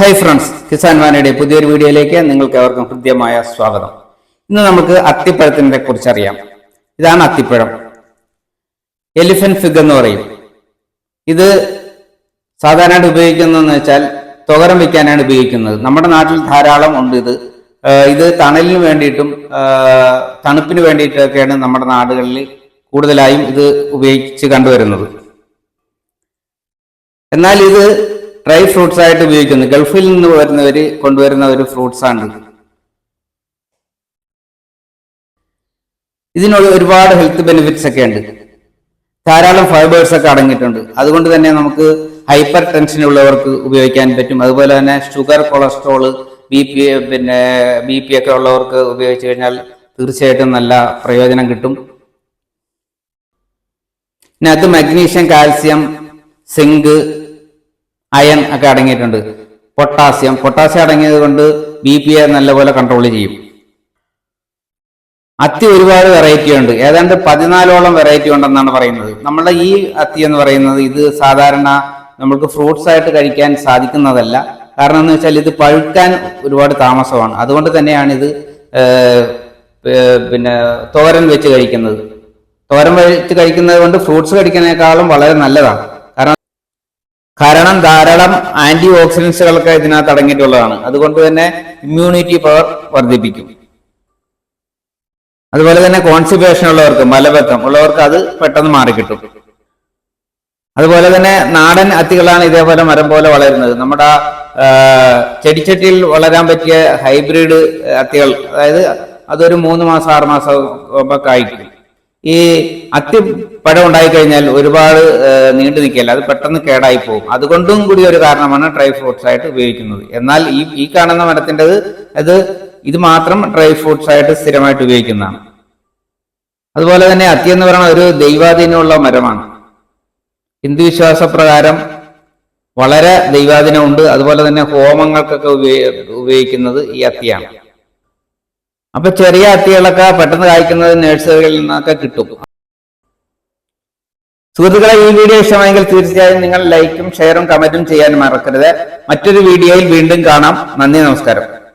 Hi friends Kisan വാനയുടെ പുതിയൊരു വീഡിയോയിലേക്ക് നിങ്ങൾക്ക് അവർക്കും ഹൃദ്യമായ സ്വാഗതം. ഇന്ന് നമുക്ക് അത്തിപ്പഴത്തിനെ കുറിച്ച് അറിയാം. ഇതാണ് അത്തിപ്പഴം. എലിഫന്റ് ഫിഗ് എന്ന് പറയും. ഇത് സാധാരണയായിട്ട് ഉപയോഗിക്കുന്നതെന്ന് വെച്ചാൽ തുകരം വയ്ക്കാനാണ് ഉപയോഗിക്കുന്നത്. നമ്മുടെ നാട്ടിൽ ധാരാളം ഉണ്ട് ഇത്. ഇത് തണലിന് വേണ്ടിയിട്ടും തണുപ്പിന് വേണ്ടിയിട്ടൊക്കെയാണ് നമ്മുടെ നാടുകളിൽ കൂടുതലായും ഇത് ഉപയോഗിച്ച് കണ്ടുവരുന്നത്. എന്നാൽ ഇത് ഡ്രൈ ഫ്രൂട്ട്സ് ആയിട്ട് ഉപയോഗിക്കുന്നു. ഗൾഫിൽ നിന്ന് വരുന്നവര് കൊണ്ടുവരുന്ന ഒരു ഫ്രൂട്ട്സ് ആണ് ഇതിനോട് ഒരുപാട് ഹെൽത്ത് ബെനിഫിറ്റ്സ് ഒക്കെ ഉണ്ട്. ധാരാളം ഫൈബേഴ്സ് ഒക്കെ അടങ്ങിയിട്ടുണ്ട്. അതുകൊണ്ട് തന്നെ നമുക്ക് ഹൈപ്പർ ടെൻഷൻ ഉള്ളവർക്ക് ഉപയോഗിക്കാൻ പറ്റും. അതുപോലെ തന്നെ ഷുഗർ കൊളസ്ട്രോൾ ബി പി പിന്നെ ബി പി ഒക്കെ ഉള്ളവർക്ക് ഉപയോഗിച്ച് കഴിഞ്ഞാൽ തീർച്ചയായിട്ടും നല്ല പ്രയോജനം കിട്ടും. ഇതിനകത്ത് മഗ്നീഷ്യം കാൽസ്യം സിങ്ക് അയൺ ഒക്കെ അടങ്ങിയിട്ടുണ്ട്. പൊട്ടാസ്യം. പൊട്ടാസ്യം അടങ്ങിയത് കൊണ്ട് ബി പി എ നല്ലപോലെ കൺട്രോൾ ചെയ്യും. അത്തി ഒരുപാട് വെറൈറ്റി ഉണ്ട്. ഏതാണ്ട് പതിനാലോളം വെറൈറ്റി ഉണ്ടെന്നാണ് പറയുന്നത്. നമ്മുടെ ഈ അത്തി എന്ന് പറയുന്നത് ഇത് സാധാരണ നമുക്ക് ഫ്രൂട്ട്സ് ആയിട്ട് കഴിക്കാൻ സാധിക്കുന്നതല്ല. കാരണം എന്ന് വെച്ചാൽ ഇത് പഴുക്കാൻ ഒരുപാട് താമസമാണ്. അതുകൊണ്ട് തന്നെയാണ് ഇത് പിന്നെ തോരൻ വെച്ച് കഴിക്കുന്നത്. തോരൻ വെച്ച് കഴിക്കുന്നത് കൊണ്ട് ഫ്രൂട്ട്സ് കഴിക്കുന്നതിനേക്കാളും വളരെ നല്ലതാണ്. കാരണം ധാരാളം ആന്റി ഓക്സിഡൻസുകളൊക്കെ ഇതിനകത്ത് അടങ്ങിയിട്ടുള്ളതാണ്. അതുകൊണ്ട് തന്നെ ഇമ്മ്യൂണിറ്റി പവർ വർദ്ധിപ്പിക്കും. അതുപോലെ തന്നെ കോൺസ്റ്റിപ്പേഷൻ ഉള്ളവർക്ക് മലബന്ധം ഉള്ളവർക്ക് അത് പെട്ടെന്ന് മാറിക്കിട്ടും. അതുപോലെ തന്നെ നാടൻ അത്തികളാണ് ഇതേപോലെ മരം പോലെ വളരുന്നത്. നമ്മുടെ ചെടിച്ചട്ടിയിൽ വളരാൻ പറ്റിയ ഹൈബ്രിഡ് അത്തികൾ അതായത് അതൊരു മൂന്ന് മാസം ആറ് മാസം ഒക്കെ കായ്ക്കും ഈ അത്തി പഴം ഉണ്ടായിക്കഴിഞ്ഞാൽ ഒരുപാട് നീണ്ടു നിൽക്കില്ല അത് പെട്ടെന്ന് കേടായി പോകും അതുകൊണ്ടും കൂടി ഒരു കാരണമാണ് ഡ്രൈ ഫ്രൂട്ട്സ് ആയിട്ട് ഉപയോഗിക്കുന്നത്. എന്നാൽ ഈ ഈ കാണുന്ന മരത്തിന്റെത് അത് ഇത് മാത്രം ഡ്രൈ ഫ്രൂട്ട്സ് ആയിട്ട് സ്ഥിരമായിട്ട് ഉപയോഗിക്കുന്നതാണ്. അതുപോലെ തന്നെ അത്തി എന്ന് പറയുന്ന ഒരു ദൈവാധീനമുള്ള മരമാണ്. ഹിന്ദു വിശ്വാസ പ്രകാരം വളരെ ദൈവാധീനമുണ്ട്. അതുപോലെ തന്നെ ഹോമങ്ങൾക്കൊക്കെ ഉപയോ- ഉപയോഗിക്കുന്നത് ഈ അത്തിയാണ്. അപ്പൊ ചെറിയ അത്തികളൊക്കെ പെട്ടെന്ന് കായ്ക്കുന്നത് നഴ്സറികളിൽ നിന്നൊക്കെ കിട്ടും. സുഹൃത്തുക്കളെ ഈ വീഡിയോ ഇഷ്ടമായെങ്കിൽ തീർച്ചയായും നിങ്ങൾ ലൈക്കും ഷെയറും കമന്റും ചെയ്യാൻ മറക്കരുത്. മറ്റൊരു വീഡിയോയിൽ വീണ്ടും കാണാം. നന്ദി നമസ്കാരം.